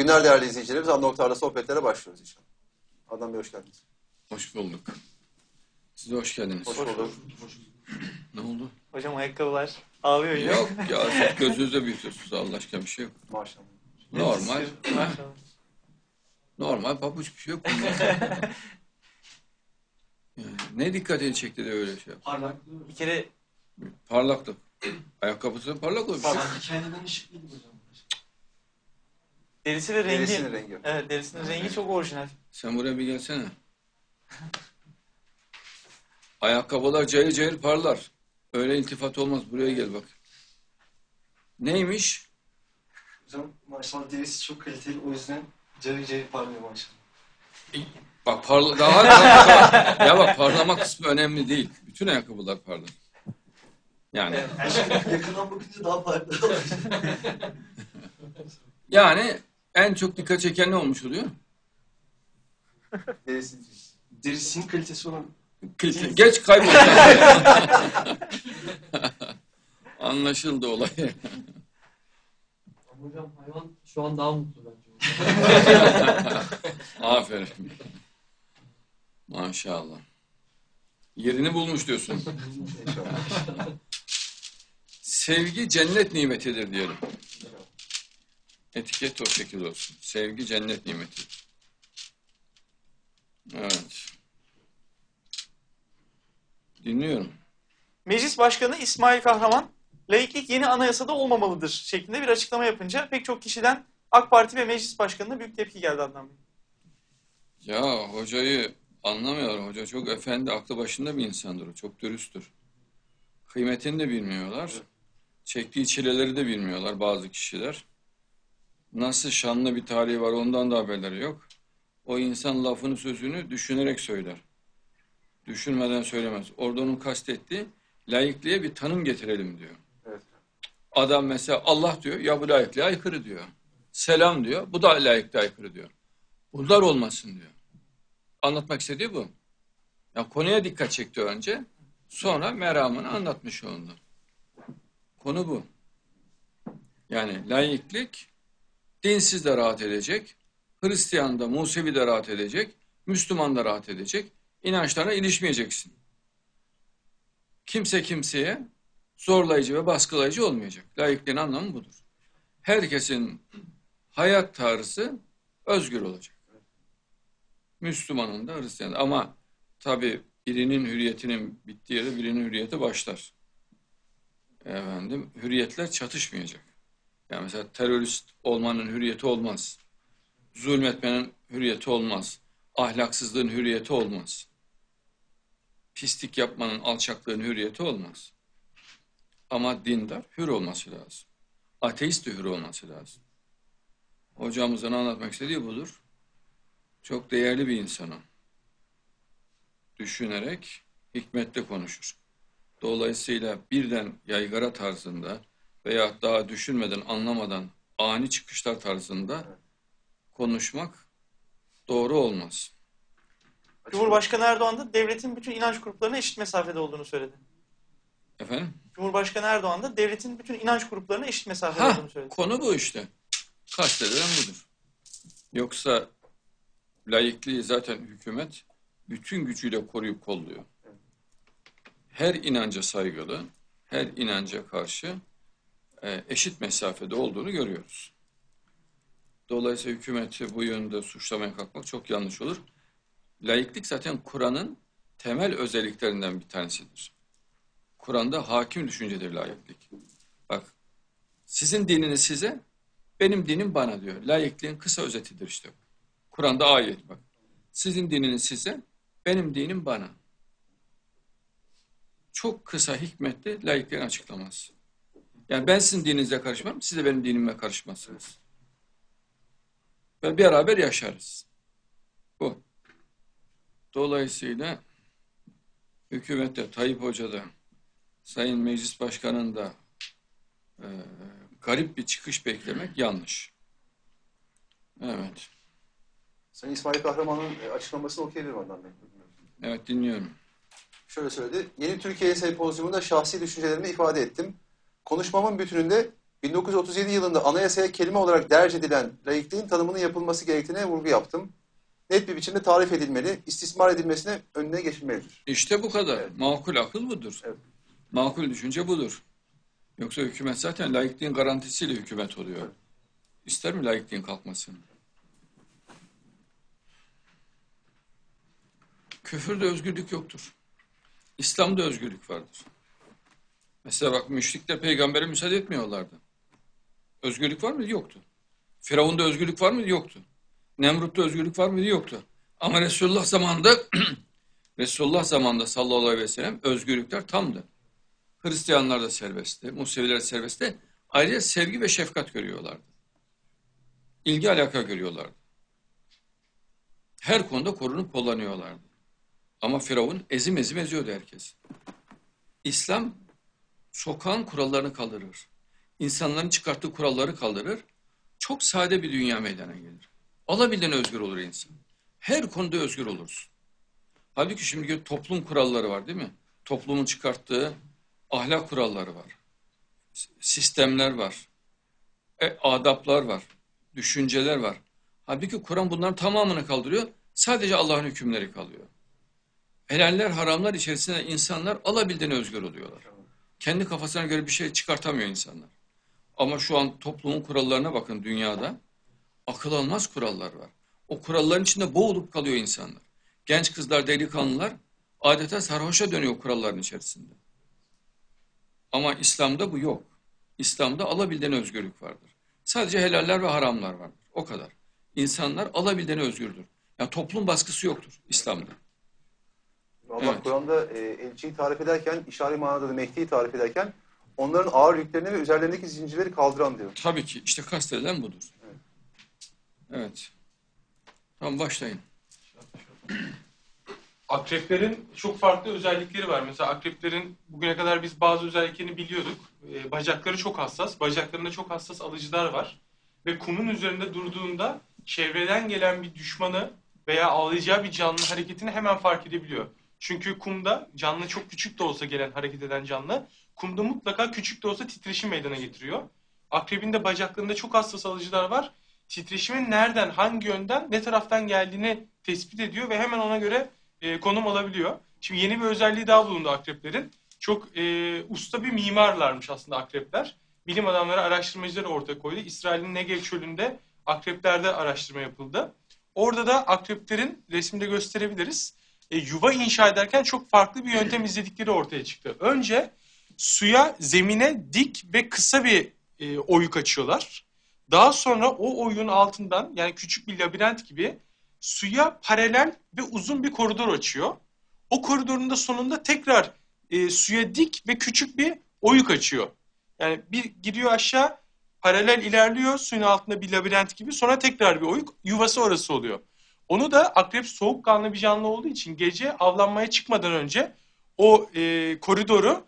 günler değerli izleyicilerimiz. Adnan Oktar'la sohbetlere başlıyoruz inşallah. Adnan Bey hoş geldiniz. Hoş bulduk. Siz de hoş geldiniz. Hoş bulduk. Ne oldu? Hocam ayakkabılar ağlıyor yine. Yok ya siz gözünüzde büyütüyorsunuz Allah aşkına bir şey yok. Maşallah. Normal. ha, Maşallah. normal pabuç bir şey yok. Yani ne dikkatini çekti de öyle şey yaptı? Parlaklığı. Bir kere Parlaklık. Ayakkabısı parlak olmuş. Sanki kendinden ışıklıydı hocam. Derisi ve rengi. Derisinin rengi. Evet derisinin rengi çok orijinal. Sen buraya bir gelsene. Ayakkabılar cayır cayır parlar. Öyle iltifat olmaz. Buraya gel bak. Neymiş? Hocam maşallah derisi çok kaliteli o yüzden cayır cayır parlıyor maşallah. Bak parla daha, daha ya bak parlama kısmı önemli değil. Bütün ayakkabılar parlar. Yani Yakından bakınca daha parlak yani en çok dikkat çeken ne olmuş oluyor? Derisinin Derisinin kalitesi olan Kilitli. Geç kaybol. Anlaşıldı olay. Ama hocam hayvan şu an daha mutlu bence. Aferin. Maşallah. Yerini bulmuş diyorsun. inşallah. Sevgi cennet nimetidir diyelim. Etiket o şekilde olsun. Sevgi cennet nimetidir. Evet. Dinliyorum. Meclis Başkanı İsmail Kahraman, laiklik yeni anayasada olmamalıdır şeklinde bir açıklama yapınca pek çok kişiden AK Parti ve Meclis Başkanı'na büyük tepki geldi Adnan Bey. Ya hocayı anlamıyorlar. Hoca çok efendi, aklı başında bir insandır. o, Çok dürüsttür. Kıymetini de bilmiyorlar. Çektiği çileleri de bilmiyorlar bazı kişiler. Nasıl şanlı bir tarihi var ondan da haberleri yok. O insan lafını sözünü düşünerek söyler. Düşünmeden söylemez. Orada onun kastettiği laikliğe bir tanım getirelim diyor. Evet. Adam mesela Allah diyor ya bu laikliğe aykırı diyor. Selam diyor bu da laikliğe aykırı diyor. Bunlar olmasın diyor. Anlatmak istediği bu. Ya konuya dikkat çekti önce. Sonra meramını anlatmış oldu. Konu bu. Yani laiklik dinsiz de rahat edecek. Hristiyan da, Musevi de rahat edecek. Müslüman da rahat edecek. İnançlarına ilişmeyeceksin. Kimse kimseye zorlayıcı ve baskılayıcı olmayacak. Laikliğin anlamı budur. Herkesin hayat tarzı özgür olacak. Müslümanın da Hristiyanın da. Ama tabi birinin hürriyetinin bittiği yerde birinin hürriyeti başlar. Efendim, hürriyetler çatışmayacak. Yani mesela terörist olmanın hürriyeti olmaz. Zulmetmenin hürriyeti olmaz. Ahlaksızlığın hürriyeti olmaz. Pislik yapmanın, alçaklığın hürriyeti olmaz. Ama dindar hür olması lazım. Ateist de hür olması lazım. Hocamızın anlatmak istediği budur. Çok değerli bir insan o. Düşünerek hikmetli konuşur. Dolayısıyla birden yaygara tarzında veya daha düşünmeden, anlamadan ani çıkışlar tarzında konuşmak doğru olmaz. Cumhurbaşkanı Erdoğan da devletin bütün inanç gruplarına eşit mesafede olduğunu söyledi. Efendim? Cumhurbaşkanı Erdoğan da devletin bütün inanç gruplarına eşit mesafede Ha, olduğunu söyledi. konu bu işte. Kastedilen budur. Yoksa laikliği zaten hükümet bütün gücüyle koruyup kolluyor. Her inanca saygılı, her inanca karşı e, eşit mesafede olduğunu görüyoruz. Dolayısıyla hükümeti bu yönde suçlamaya kalkmak çok yanlış olur. Laiklik zaten Kur'an'ın temel özelliklerinden bir tanesidir. Kur'an'da hakim düşüncedir laiklik. Bak, sizin dininiz size, benim dinim bana diyor. Laikliğin kısa özetidir işte. Kur'an'da ayet bak. Sizin dininiz size, benim dinim bana. Çok kısa hikmetli laikliğin açıklaması. Yani ben sizin dininize karışmam, siz de benim dinime karışmazsınız. Ve beraber yaşarız. Bu. Dolayısıyla hükümette, Tayyip Hoca'da, Sayın Meclis Başkanı'nın da e, garip bir çıkış beklemek yanlış. Evet. Sayın İsmail Kahraman'ın e, açıklamasını okuyabilirim Adnan Bey. Evet dinliyorum. Şöyle söyledi. Yeni Türkiye Sempozyumunda şahsi düşüncelerimi ifade ettim. Konuşmamın bütününde 1937 yılında anayasaya kelime olarak derc edilen laikliğin tanımının yapılması gerektiğine vurgu yaptım. Net bir biçimde tarif edilmeli, istismar edilmesine önüne geçilmelidir. İşte bu kadar. Evet. Makul akıl budur. Evet. Makul düşünce budur. Yoksa hükümet zaten laikliğin garantisiyle hükümet oluyor. İster mi laikliğin kalkmasını? Küfürde özgürlük yoktur. İslam'da özgürlük vardır. Mesela bak müşrikler peygambere müsaade etmiyorlardı. Özgürlük var mıydı? Yoktu. Firavun'da özgürlük var mıydı? Yoktu. Nemrut'ta özgürlük var mıydı? Yoktu. Ama Resulullah zamanında Resulullah zamanında sallallahu aleyhi ve sellem özgürlükler tamdı. Hristiyanlar da serbestti, Museviler de serbestti. Ayrıca sevgi ve şefkat görüyorlardı. İlgi alaka görüyorlardı. Her konuda korunup kullanıyorlardı. Ama Firavun ezim ezim eziyordu herkes. İslam sokağın kurallarını kaldırır. İnsanların çıkarttığı kuralları kaldırır. Çok sade bir dünya meydana gelir. Alabildiğine özgür olur insan. Her konuda özgür olursun. Halbuki şimdi toplum kuralları var değil mi? Toplumun çıkarttığı ahlak kuralları var. Sistemler var. E, adaplar var. Düşünceler var. Halbuki Kur'an bunların tamamını kaldırıyor. Sadece Allah'ın hükümleri kalıyor. Helaller, haramlar içerisinde insanlar alabildiğine özgür oluyorlar. Kendi kafasına göre bir şey çıkartamıyor insanlar. Ama şu an toplumun kurallarına bakın dünyada. Akıl almaz kurallar var. O kuralların içinde boğulup kalıyor insanlar. Genç kızlar, delikanlılar adeta sarhoşa dönüyor kuralların içerisinde. Ama İslam'da bu yok. İslam'da alabildiğine özgürlük vardır. Sadece helaller ve haramlar vardır. O kadar. İnsanlar alabildiğine özgürdür. Yani toplum baskısı yoktur İslam'da. Allah Evet. Kur'an'da e, elçiyi tarif ederken, işari manada da Mehdi'yi tarif ederken onların ağır yüklerini ve üzerlerindeki zincirleri kaldıran diyor. Tabii ki işte kastedilen budur. Evet. Tamam başlayın. Akreplerin çok farklı özellikleri var. Mesela akreplerin bugüne kadar biz bazı özelliklerini biliyorduk. Ee, bacakları çok hassas. Bacaklarında çok hassas alıcılar var. Ve kumun üzerinde durduğunda çevreden gelen bir düşmanı veya avlayacağı bir canlı hareketini hemen fark edebiliyor. Çünkü kumda canlı çok küçük de olsa gelen hareket eden canlı kumda mutlaka küçük de olsa titreşim meydana getiriyor. Akrebin de bacaklarında çok hassas alıcılar var. Titreşimin nereden, hangi yönden, ne taraftan geldiğini tespit ediyor ve hemen ona göre e, konum alabiliyor. Şimdi yeni bir özelliği daha bulundu akreplerin. Çok e, usta bir mimarlarmış aslında akrepler. Bilim adamları, araştırmacıları ortaya koydu. İsrail'in Negev çölünde akreplerde araştırma yapıldı. Orada da akreplerin resminde gösterebiliriz. E, yuva inşa ederken çok farklı bir yöntem izledikleri ortaya çıktı. Önce suya, zemine dik ve kısa bir e, oyuk açıyorlar. Daha sonra o oyun altından yani küçük bir labirent gibi suya paralel ve uzun bir koridor açıyor. O koridorun da sonunda tekrar e, suya dik ve küçük bir oyuk açıyor. Yani bir giriyor aşağı paralel ilerliyor suyun altında bir labirent gibi sonra tekrar bir oyuk yuvası orası oluyor. Onu da akrep soğukkanlı bir canlı olduğu için gece avlanmaya çıkmadan önce o e, koridoru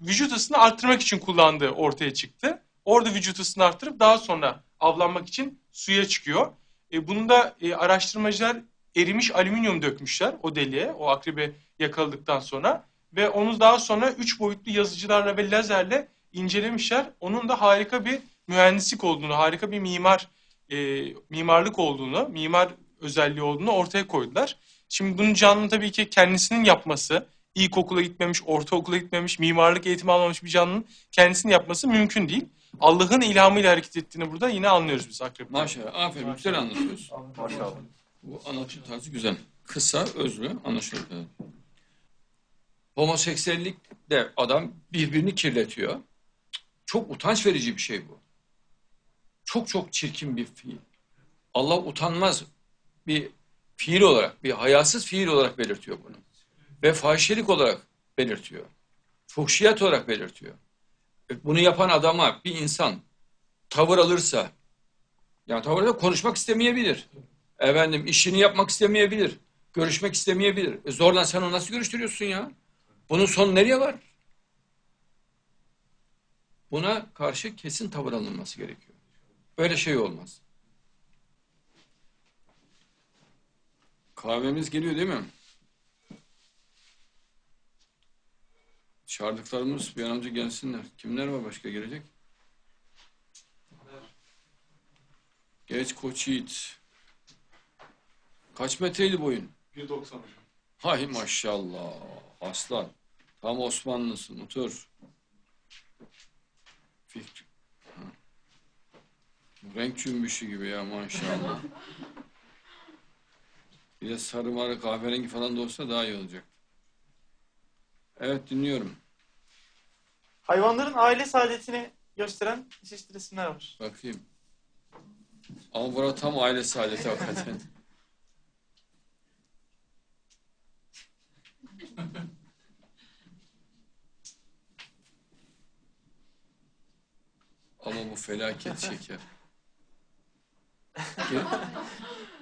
vücut ısını arttırmak için kullandığı ortaya çıktı. Orada vücut ısını arttırıp daha sonra avlanmak için suya çıkıyor. E, bunu da e, araştırmacılar erimiş alüminyum dökmüşler o deliğe, o akrebi yakaladıktan sonra. Ve onu daha sonra üç boyutlu yazıcılarla ve lazerle incelemişler. Onun da harika bir mühendislik olduğunu, harika bir mimar e, mimarlık olduğunu, mimar özelliği olduğunu ortaya koydular. Şimdi bunun canlı tabii ki kendisinin yapması, ilkokula gitmemiş, ortaokula gitmemiş, mimarlık eğitimi almamış bir canlının kendisinin yapması mümkün değil. Allah'ın ilhamıyla hareket ettiğini burada yine anlıyoruz biz akrepten. Maşallah. Aferin. Güzel anlatıyorsun. Maşallah. Bu anlatım tarzı güzel. Kısa, özlü, anlaşılır. Evet. Homoseksüellik de adam birbirini kirletiyor. Çok utanç verici bir şey bu. Çok çok çirkin bir fiil. Allah utanmaz bir fiil olarak, bir hayasız fiil olarak belirtiyor bunu. Ve fahişelik olarak belirtiyor. Fuhşiyat olarak belirtiyor. E, Bunu yapan adama bir insan tavır alırsa, yani tavırda konuşmak istemeyebilir. Efendim işini yapmak istemeyebilir. Görüşmek istemeyebilir. E zorla sen onu nasıl görüştürüyorsun ya? Bunun sonu nereye var? Buna karşı kesin tavır alınması gerekiyor. Böyle şey olmaz. Kahvemiz geliyor değil mi? Çağırdıklarımız bir an önce gelsinler. Kimler var başka gelecek? Geç koç yiğit. Kaç metreydi boyun? 1.90 hocam. Hay maşallah. Aslan. Tam Osmanlısın. Otur. Fikri. Renk cümbüşü gibi ya maşallah. Bir de sarı marı kahverengi falan da olsa daha iyi olacak. Evet dinliyorum. Hayvanların aile saadetini gösteren çeşitli resimler var. Bakayım. Ama bura tam aile saadeti hakikaten. Ama bu felaket şeker.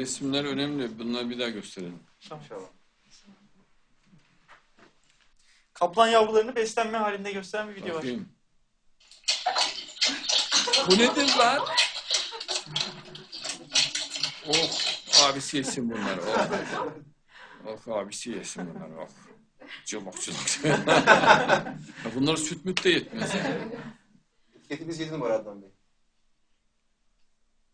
resimler önemli. Bunları bir daha gösterelim. İnşallah. Kaplan yavrularını beslenme halinde gösteren bir video var. Bakayım. Bu nedir lan? Oh, abisi yesin bunları. Oh, oh abisi yesin bunları. Oh. Cıvık cıvık. Ya Bunlar süt müt de yetmez. Etiketimiz 7 numara Adnan Bey.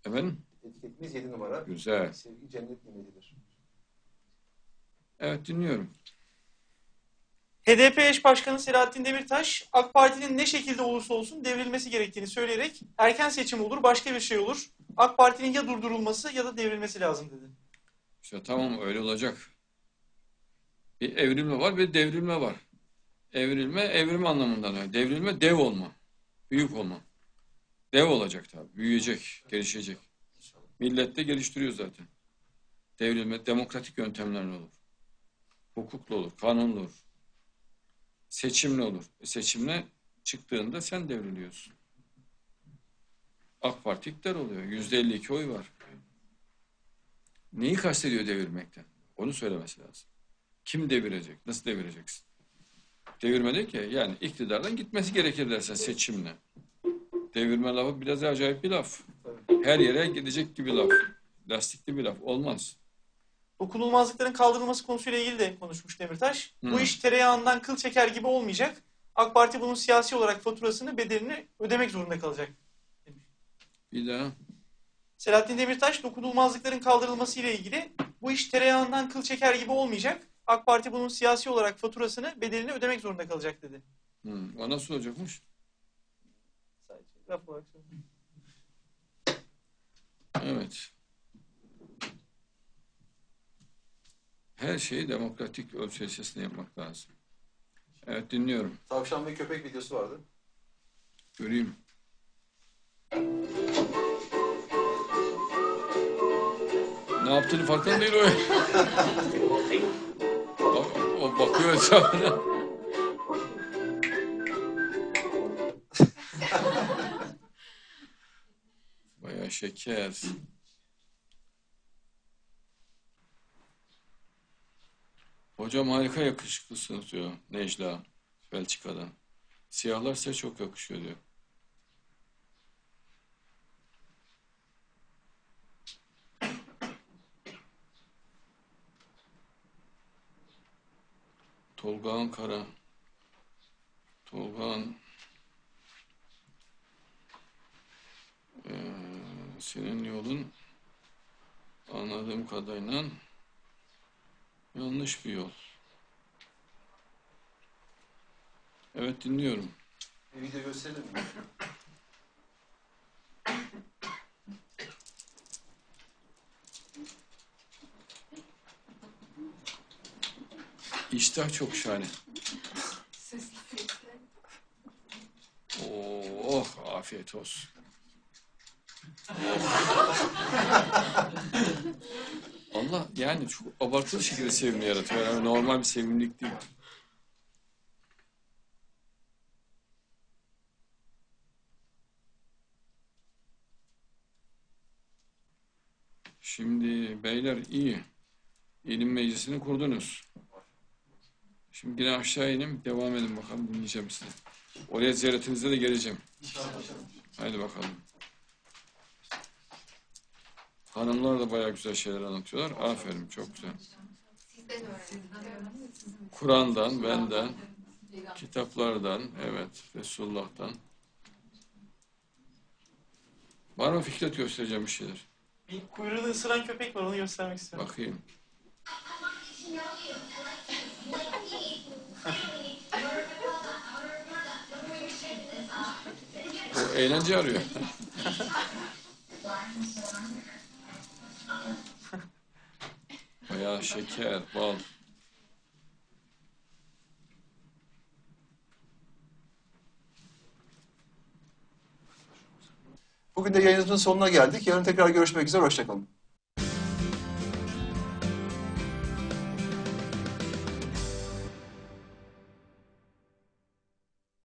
Efendim? Etiketimiz 7 numara. Güzel. Sevgi cennet nimetidir. Evet dinliyorum. HDP eş başkanı Selahattin Demirtaş, AK Parti'nin ne şekilde olursa olsun devrilmesi gerektiğini söyleyerek erken seçim olur, başka bir şey olur. AK Parti'nin ya durdurulması ya da devrilmesi lazım dedi. İşte tamam öyle olacak. Bir evrilme var bir devrilme var. Evrilme evrim anlamından öyle. Devrilme dev olma. Büyük olma. Dev olacak tabii. Büyüyecek, gelişecek. Millet de geliştiriyor zaten. Devrilme demokratik yöntemlerle olur. Hukukla olur, kanunla olur. Seçimle olur. E seçimle çıktığında sen devriliyorsun. AK Parti iktidar oluyor. Yüzde 52 oy var. Neyi kastediyor devirmekten? Onu söylemesi lazım. Kim devirecek? Nasıl devireceksin? Devirme değil ki. Yani iktidardan gitmesi gerekir dersen seçimle. Devirme lafı biraz acayip bir laf. Her yere gidecek gibi laf. Lastikli bir laf. Olmaz. Dokunulmazlıkların kaldırılması konusuyla ilgili de konuşmuş Demirtaş. Bu Hı. iş tereyağından kıl çeker gibi olmayacak. AK Parti bunun siyasi olarak faturasını, bedelini ödemek zorunda kalacak. Bir daha. Selahattin Demirtaş dokunulmazlıkların kaldırılması ile ilgili bu iş tereyağından kıl çeker gibi olmayacak. AK Parti bunun siyasi olarak faturasını, bedelini ödemek zorunda kalacak dedi. Hı. O nasıl olacakmış? Sadece laf olarak söylüyorum. Evet. Her şeyi demokratik ölçüsüne yapmak lazım. Evet dinliyorum. Tavşan ve köpek videosu vardı. Göreyim. Ne yaptığını farkında değil o. Bak, o bakıyor etrafına. Şeker. Hocam harika yakışıklısınız diyor Necla Belçika'dan. Siyahlar size çok yakışıyor diyor. Tolga Ankara. Tolga Ee, senin yolun anladığım kadarıyla yanlış bir yol. Evet dinliyorum. Bir video gösterelim mi? İştah çok şahane. Oh, afiyet olsun. Allah yani çok abartılı şekilde sevimli yaratıyor. Yani normal bir sevimlilik değil. Şimdi beyler iyi. İlim meclisini kurdunuz. Şimdi yine aşağı inim. Devam edin bakalım dinleyeceğim sizi. Oraya ziyaretinize de geleceğim. Haydi bakalım. Hanımlar da bayağı güzel şeyler anlatıyorlar. Aferin, çok güzel. Kur'an'dan, benden, kitaplardan, evet, Resulullah'tan. Var mı Fikret göstereceğim bir şeyler? Bir kuyruğunu ısıran köpek var onu göstermek istiyorum. Bakayım. O eğlence arıyor. Bayağı şeker, bal. Bugün de yayınımızın sonuna geldik. Yarın tekrar görüşmek üzere. Hoşçakalın.